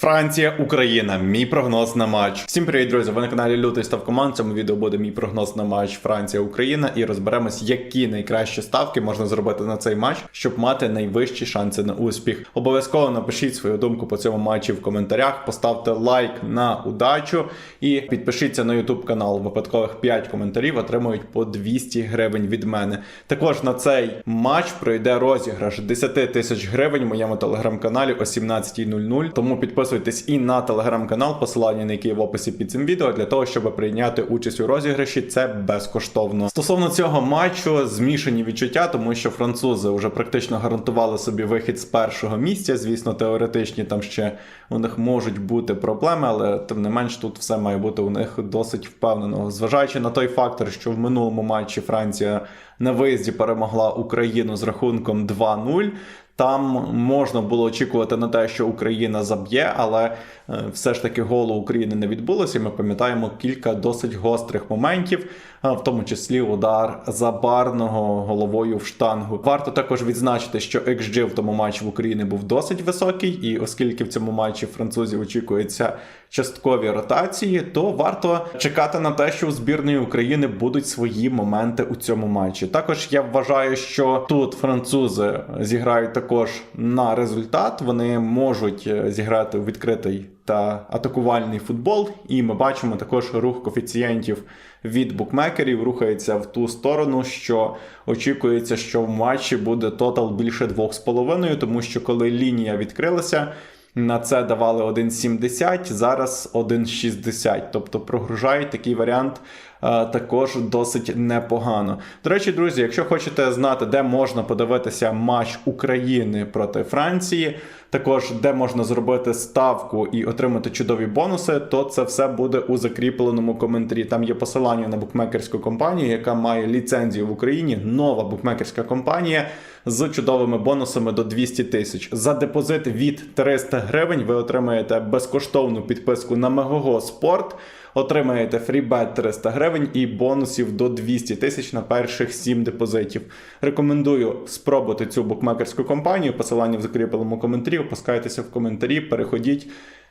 Франція, Україна, мій прогноз на матч. Всім привіт, друзі! Ви на каналі Лютий Став Команд. В цьому відео буде мій прогноз на матч Франція, Україна, і розберемось, які найкращі ставки можна зробити на цей матч, щоб мати найвищі шанси на успіх. Обов'язково напишіть свою думку по цьому матчі в коментарях, поставте лайк на удачу і підпишіться на YouTube канал. Випадкових 5 коментарів отримують по 200 гривень від мене. Також на цей матч пройде розіграш 10 тисяч гривень в моєму телеграм-каналі о 17.00. Тому підписуйтесь і на телеграм-канал, посилання на який в описі під цим відео, для того, щоб прийняти участь у розіграші. Це безкоштовно. Стосовно цього матчу, змішані відчуття, тому що французи вже практично гарантували собі вихід з першого місця. Звісно, теоретичні там ще у них можуть бути проблеми, але тим не менш тут все має бути у них досить впевнено. Зважаючи на той фактор, що в минулому матчі Франція на виїзді перемогла Україну з рахунком 2-0. Там можна було очікувати на те, що Україна заб'є, але е, все ж таки голу України не відбулося. Ми пам'ятаємо кілька досить гострих моментів, в тому числі удар забарного головою в штангу. Варто також відзначити, що XG в тому матчі в Україні був досить високий, і оскільки в цьому матчі французів очікується часткові ротації, то варто чекати на те, що у збірної України будуть свої моменти у цьому матчі. Також я вважаю, що тут французи зіграють також на результат. Вони можуть е, зіграти у відкритий та атакувальний футбол, і ми бачимо також рух коефіцієнтів від букмекерів рухається в ту сторону, що очікується, що в матчі буде тотал більше 2,5, тому що коли лінія відкрилася. На це давали 1,70, зараз 1,60. Тобто прогружають такий варіант е, також досить непогано. До речі, друзі, якщо хочете знати, де можна подивитися матч України проти Франції, також де можна зробити ставку і отримати чудові бонуси, то це все буде у закріпленому коментарі. Там є посилання на букмекерську компанію, яка має ліцензію в Україні. Нова букмекерська компанія з чудовими бонусами до 200 тисяч. За депозит від 300 гривень ви отримаєте безкоштовну підписку на Мегого Спорт. Отримаєте фрібет 300 гривень і бонусів до 200 тисяч на перших 7 депозитів. Рекомендую спробувати цю букмекерську компанію. Посилання в закріпленому коментарі. Опускайтеся в коментарі, переходіть.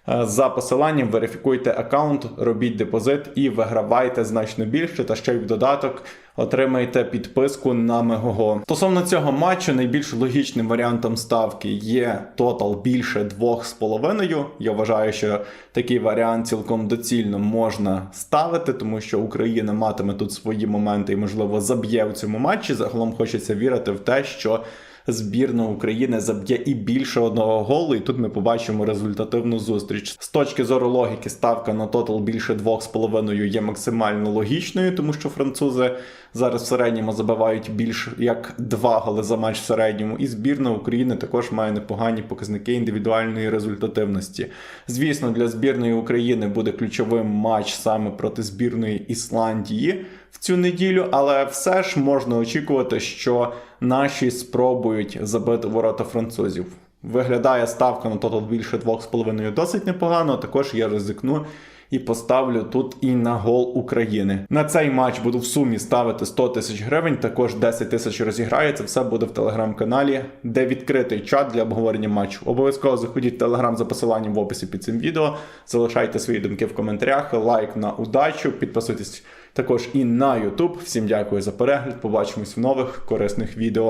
Е, За посиланням верифікуйте аккаунт, робіть депозит і вигравайте значно більше. Та ще й в додаток отримайте підписку на Мегого. Стосовно цього матчу, найбільш логічним варіантом ставки є тотал більше 2,5. Я вважаю, що такий варіант цілком доцільно можна ставити, тому що Україна матиме тут свої моменти і, можливо, заб'є в цьому матчі. Загалом хочеться вірити в те, що збірна України заб'є і більше одного голу, і тут ми побачимо результативну зустріч. З точки зору логіки, ставка на тотал більше 2,5 є максимально логічною, тому що французи зараз в середньому забивають більш як 2 голи за матч в середньому. І збірна України також має непогані показники індивідуальної результативності. Звісно, для збірної України буде ключовим матч саме проти збірної Ісландії в цю неділю, але все ж можна очікувати, що наші спробують забити ворота французів. Виглядає ставка на тотал більше 2,5 досить непогано. Також я ризикну і поставлю тут і на гол України. На цей матч буду в сумі ставити 100 тисяч гривень. Також 10 тисяч розіграє. Це все буде в телеграм-каналі, де відкритий чат для обговорення матчу. Обов'язково заходіть в телеграм за посиланням в описі під цим відео. Залишайте свої думки в коментарях. Лайк на удачу. Підписуйтесь також і на YouTube. Всім дякую за перегляд. Побачимось в нових корисних відео.